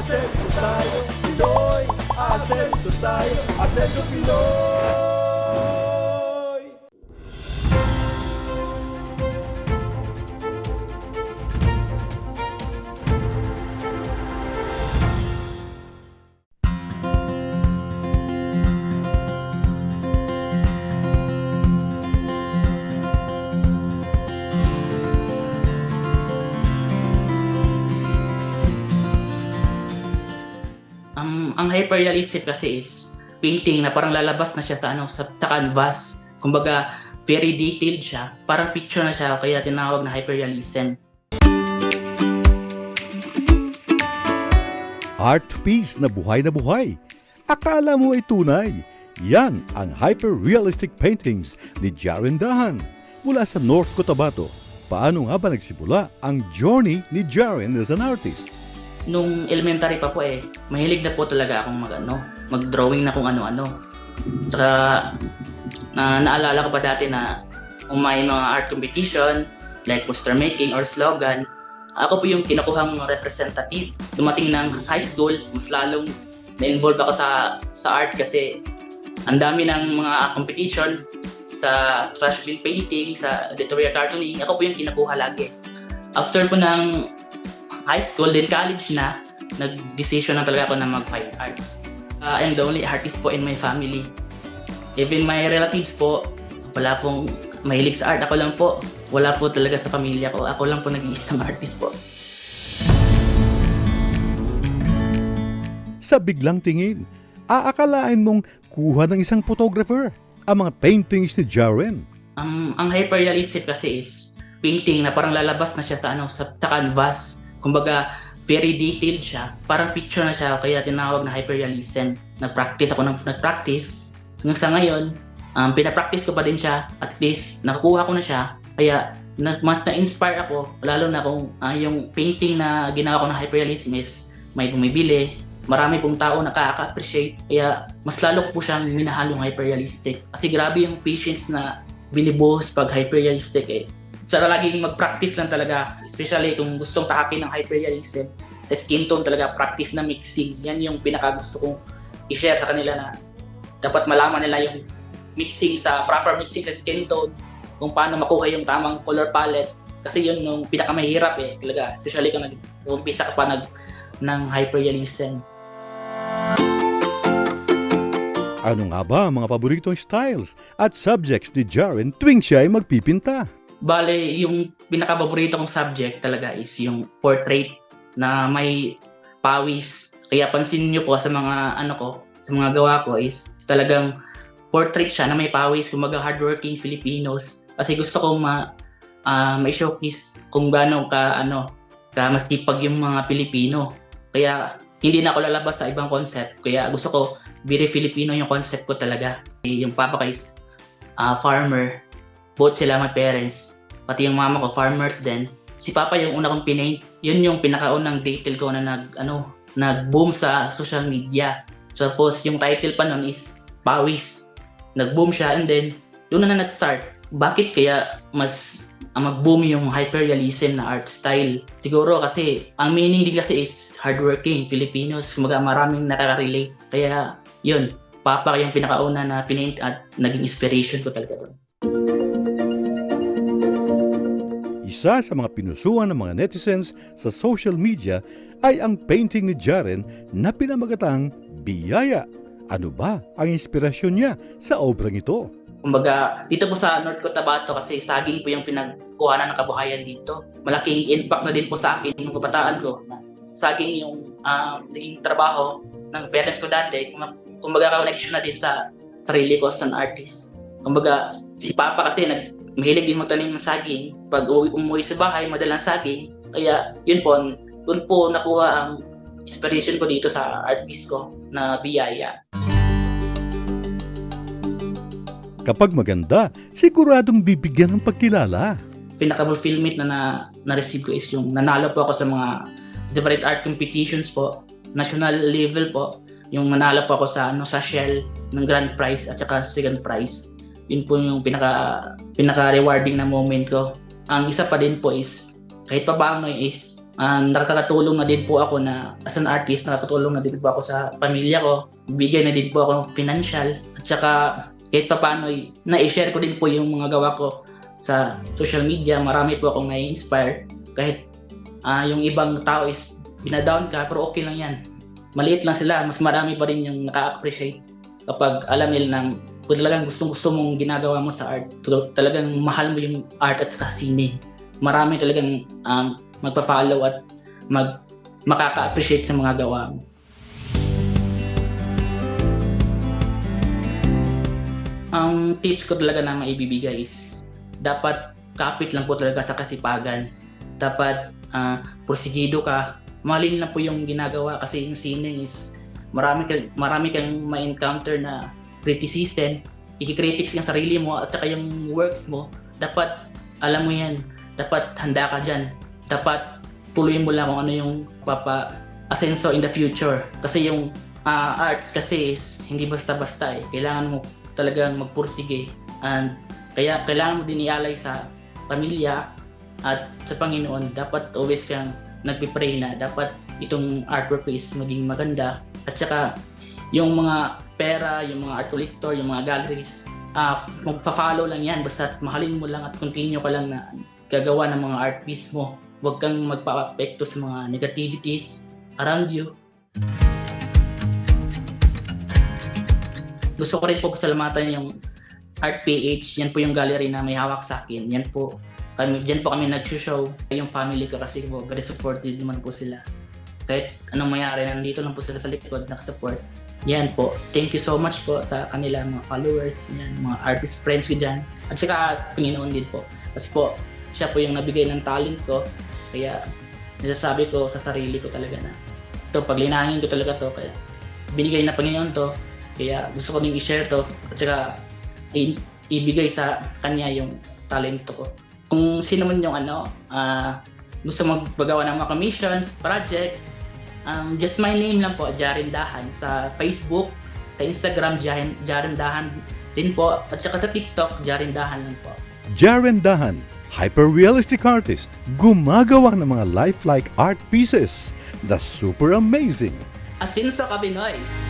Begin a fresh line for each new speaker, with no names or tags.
acesso, su tallo, acesso, doy Acesso, hacer.
Ang hyperrealistic kasi is painting na parang lalabas na siya sa ano sa, sa canvas. Kumbaga very detailed siya. Parang picture na siya kaya tinawag na hyperrealism.
Art piece na buhay na buhay. Akala mo ay tunay. Yan ang hyper-realistic paintings ni Jaren Dahan mula sa North Cotabato. Paano nga ba nagsimula ang journey ni Jaren as an artist?
Nung elementary pa po eh, mahilig na po talaga akong mag ano, mag-drawing na kung ano-ano. Tsaka na naalala ko pa dati na kung may mga art competition like poster making or slogan, ako po yung kinukuhang representative. Dumating ng high school, mas lalong na-involve ako sa sa art kasi ang dami ng mga competition sa trash painting, sa editorial cartooning, ako po yung kinukuha lagi. After po ng high school, then college na, nag-decision na talaga ako na mag-fine arts. Uh, I'm the only artist po in my family. Even my relatives po, wala pong mahilig sa art. Ako lang po. Wala po talaga sa pamilya ko. Ako lang po nag-iisang artist po.
Sa biglang tingin, aakalain mong kuha ng isang photographer ang mga paintings ni Jaren.
Ang ang hyperrealistic kasi is painting na parang lalabas na siya sa ano sa, sa canvas. Kumbaga very detailed siya. Parang picture na siya kaya tinawag na hyperrealism. Nag-practice ako ng nag-practice. Hanggang sa ngayon, um, pinapractice ko pa din siya. At least nakakuha ko na siya. Kaya nas, mas na-inspire ako lalo na kung ah, yung painting na ginawa ko na hyperrealism is may bumibili, marami pong tao nakaka-appreciate. Kaya mas lalo po siyang minahal yung hyperrealistic. Kasi grabe yung patience na binibuhos pag hyperrealistic eh. Sana laging mag-practice lang talaga, especially kung gustong tahakin ng hyperrealism. Sa skin tone talaga, practice na mixing. Yan yung pinaka gusto kong i-share sa kanila na dapat malaman nila yung mixing sa proper mixing sa skin tone, kung paano makuha yung tamang color palette. Kasi yun yung pinakamahirap eh, talaga. Especially kung nag-umpisa ka pa nag, ng hyperrealism.
Ano nga ba ang mga paboritong styles at subjects ni Jaren tuwing siya ay magpipinta?
Bale, yung pinaka-paborito kong subject talaga is yung portrait na may pawis. Kaya pansin niyo po sa mga ano ko, sa mga gawa ko is talagang portrait siya na may pawis, kumaga hardworking Filipinos. Kasi gusto ko ma ah, may showcase kung gaano ka ano ka masipag yung mga Pilipino. Kaya hindi na ako lalabas sa ibang concept. Kaya gusto ko very Filipino yung concept ko talaga. Yung papa ko is ah, farmer. Both sila my parents. Pati yung mama ko, farmers din. Si papa yung una kong pinaint. Yun yung pinakaunang detail ko na nag, ano, nag-boom sa social media. So, tapos yung title pa nun is Pawis. Nag-boom siya and then doon na, na nag-start. Bakit kaya mas ang mag-boom yung hyperrealism na art style? Siguro kasi ang meaning din kasi is hardworking Filipinos. Kumaga maraming nakaka-relate. Kaya yun, papa yung pinakauna na pinaint at naging inspiration ko talaga doon.
Isa sa mga pinusuan ng mga netizens sa social media ay ang painting ni Jaren na pinamagatang Biyaya. Ano ba ang inspirasyon niya sa obrang ito?
Kumbaga, dito po sa North Cotabato kasi saging po yung pinagkuhanan ng kabuhayan dito. Malaking impact na din po sa akin yung kabataan ko. Saging yung uh, naging trabaho ng parents ko dati. Kum- Kumbaga, connection na din sa sarili ko as an artist. Kumbaga, si Papa kasi nag, mahilig din magtanim ng saging. Pag uwi, umuwi sa bahay, madalang saging. Kaya, yun po, doon po nakuha ang inspiration ko dito sa art piece ko na biyaya.
Kapag maganda, siguradong bibigyan ng pagkilala.
pinaka-fulfillment na, na na-receive ko is yung nanalo po ako sa mga different art competitions po. National level po. Yung nanalo po ako sa ano sa Shell ng grand prize at saka second prize. Yun po yung pinaka pinaka rewarding na moment ko. Ang isa pa din po is kahit pa paano is um, nakakatulong na din po ako na as an artist, nakakatulong na din po ako sa pamilya ko. Bigay na din po ako financial. At saka kahit pa paano, na-share ko din po yung mga gawa ko sa social media. Marami po akong na-inspire. Kahit ah, yung ibang tao is binadown ka, pero okay lang yan. Maliit lang sila, mas marami pa rin yung naka-appreciate kapag alam nila na kung talagang gusto gusto mong ginagawa mo sa art, tal- talagang mahal mo yung art at saka sine. Marami talagang um, magpa-follow at mag makaka-appreciate sa mga gawa mo. Ang tips ko talaga na maibibigay is dapat kapit lang po talaga sa kasipagan. Dapat ah, porsigido ka. Mahalin na po yung ginagawa kasi yung sining is marami ka, marami kang ma-encounter na criticism, i-critics yung sarili mo at saka yung works mo, dapat alam mo yan, dapat handa ka dyan, dapat tuloy mo lang kung ano yung papa asenso in the future. Kasi yung ah, arts kasi is hindi basta-basta eh. Kailangan mo talagang magpursige and kaya kailangan mo din ialay sa pamilya at sa Panginoon. Dapat always kang nagpipray na dapat itong artwork is maging maganda at saka yung mga pera, yung mga art collector, yung mga galleries, ah magpa-follow lang yan basta mahalin mo lang at continue ka lang na gagawa ng mga art piece mo. Huwag kang magpa-apekto sa mga negativities around you. Gusto ko rin po pasalamatan yung Art PH. Yan po yung gallery na may hawak sa akin. Yan po. Kami, dyan po kami nag-show. Yung family ko kasi po, very supportive naman po sila. Kahit anong mayari, nandito lang po sila sa likod, nakasupport. Yan po. Thank you so much po sa kanila mga followers, yan, mga artist friends ko dyan. At saka Panginoon din po. Kasi po, siya po yung nabigay ng talent ko. Kaya nasasabi ko sa sarili ko talaga na ito, paglinangin ko talaga to. Kaya binigay na Panginoon to. Kaya gusto ko din i-share to. At saka i- ibigay sa kanya yung talento ko. Kung sino man yung ano, ah, gusto magpagawa ng mga commissions, projects, um, just my name lang po, Jaren Dahan. Sa Facebook, sa Instagram, Jaren, Jaren Dahan din po. At saka sa TikTok, Jaren Dahan lang po.
Jaren Dahan, hyper-realistic artist, gumagawa ng mga lifelike art pieces. The super amazing.
Asin sa Kabinoy!